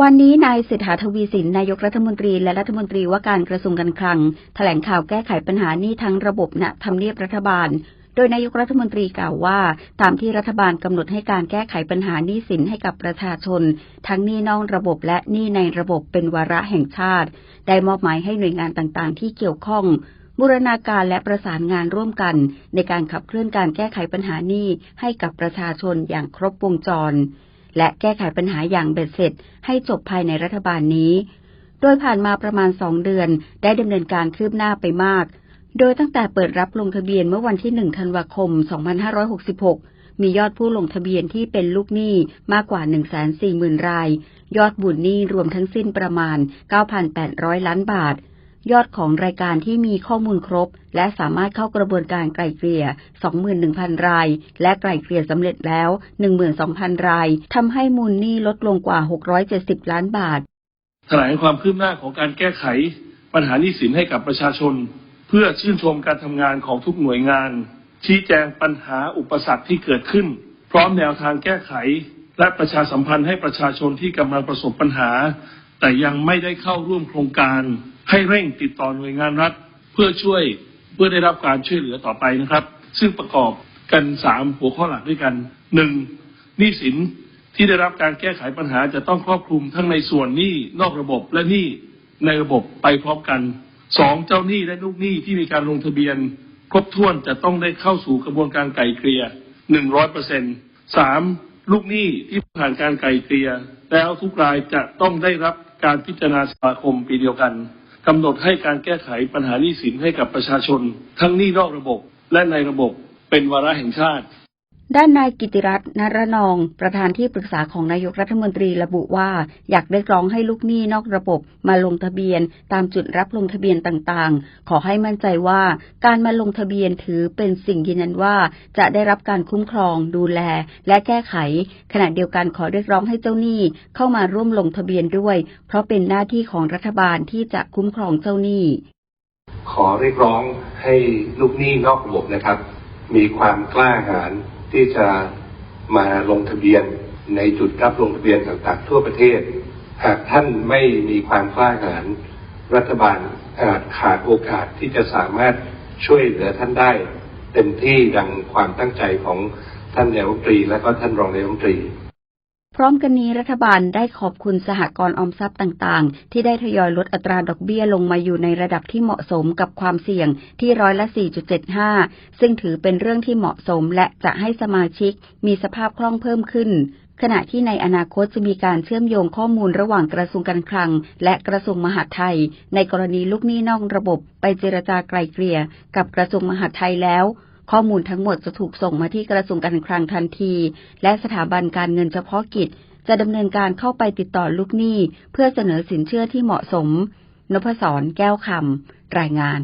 วันนี้นายเศรษฐาทวีสินนายกรัฐมนตรีและรัฐมนตรีว่าการกระทรวงการคลัง แถลงข่าวแก้ไขปัญหานี้ทั้งระบบณทำเนียบรัฐบาล โดยนายกรัฐมนตรีกล่าวว่า ตามที่รัฐบาลกำหนดให้การแก้ไขปัญหาหนี้สินให้กับประชาชน ทั้งหนี้นอกระบบและหนี้ในระบบเป็นวาระแห่งชาติ ได้มอบหมายให้หน่วยงานต่างๆ ที่เกี่ยวข้องบูรณาการและประสานงานร่วมกัน ในการขับเคลื่อนการแก้ไขปัญหานี้ให้กับประชาชนอย่างครบวงจร และแก้ไขปัญหาอย่างเบ็ดเสร็จ ให้จบภายในรัฐบาลนี้ โดยผ่านมาประมาณ2เดือนได้ดำเนินการคืบหน้าไปมาก โดยตั้งแต่เปิดรับลงทะเบียนเมื่อวันที่ 1 ธันวาคม 2566 มียอดผู้ลงทะเบียนที่เป็นลูกหนี้มากกว่า 140,000 ราย ยอดบุญหนี้รวมทั้งสิ้นประมาณ 9,800 ล้านบาท ยอดของรายการที่มีข้อมูลครบ และสามารถเข้ากระบวนการไกล่เกลี่ย 21,000 ราย และไกล่เกลี่ยสำเร็จแล้ว 12,000 รายทำให้มูลหนี้ลดลงกว่า 670 ล้านบาทแถลงความคืบหน้าของการแก้ไข ปัญหาหนี้สินให้กับประชาชน เพื่อชื่นชมการทำงานของทุกหน่วยงาน ชี้แจงปัญหาอุปสรรคที่เกิดขึ้น พร้อมแนวทางแก้ไข และประชาสัมพันธ์ให้ประชาชนที่กำลังประสบปัญหา แต่ยังไม่ได้เข้าร่วมโครงการ ให้เร่งติดต่อหน่วยงานรัฐ เพื่อช่วยเพื่อได้รับการช่วยเหลือต่อไปนะครับ ซึ่งประกอบกันสามหัวข้อหลักด้วยกันหนึ่งหนี้สินที่ได้รับการแก้ไขปัญหาจะต้องครอบคลุมทั้งในส่วนหนี้นอกระบบและหนี้ในระบบไปพร้อมกันสองเจ้าหนี้และลูกหนี้ที่มีการลงทะเบียน ครบถ้วนจะต้องได้เข้าสู่กระบวนการไก่เกลี่ยหนึ่งร้อยเปอร์เซ็นต์สาม ลูกหนี้ที่ผ่านการไกล่เกลี่ยแล้วทุกรายจะต้องได้รับการพิจารณาสมาคมปีเดียวกันกำหนดให้การแก้ไขปัญหาหนี้สินให้กับประชาชน ทั้งหนี้นอกระบบและในระบบเป็นวาระแห่งชาติ ด้านนายกิติรัตน์นรนอง ประธานที่ปรึกษาของนายกรัฐมนตรีระบุว่า อยากเรียกร้องให้ลูกหนี้นอกระบบมาลงทะเบียน ตามจุดรับลงทะเบียนต่างๆ ขอให้มั่นใจว่า การมาลงทะเบียนถือเป็นสิ่งยืนยันว่า จะได้รับการคุ้มครอง ดูแล และแก้ไข ขณะเดียวกันขอเรียกร้องให้เจ้าหนี้เข้ามาร่วมลงทะเบียนด้วย เพราะเป็นหน้าที่ของรัฐบาลที่จะคุ้มครองเจ้าหนี้ ขอเรียกร้องให้ลูกหนี้นอกระบบนะครับ มีความกล้าหาญ ที่จะมาลงทะเบียนในจุดรับลงทะเบียนต่างๆ ทั่วประเทศ หากท่านไม่มีความกล้าหาญรัฐบาลอาจขาดโอกาสที่จะสามารถช่วยเหลือท่านได้ เต็มที่ดังความตั้งใจของท่านนายกรัฐมนตรีและก็ท่านรองนายกรัฐมนตรี พร้อมกันนี้รัฐบาลได้ขอบคุณสหกรณ์ออมทรัพย์ต่างๆ ที่ได้ทยอยลดอัตราดอกเบี้ยลงมาอยู่ในระดับที่เหมาะสมกับความเสี่ยงที่ร้อยละ 4.75 ซึ่งถือเป็นเรื่องที่เหมาะสมและจะให้สมาชิกมีสภาพคล่องเพิ่มขึ้น ขณะที่ในอนาคตจะมีการเชื่อมโยงข้อมูลระหว่างกระทรวงการคลัง และกระทรวงมหาดไทย ในกรณีลูกหนี้นอกระบบไปเจรจาไกลเกลี่ยกับกระทรวงมหาดไทยแล้ว ข้อมูลทั้งหมดจะถูกส่งมาที่กระทรวงการคลังทันที และสถาบันการเงินเฉพาะกิจ จะดำเนินการเข้าไปติดต่อลูกหนี้ เพื่อเสนอสินเชื่อที่เหมาะสมนพศรแก้วคำรายงาน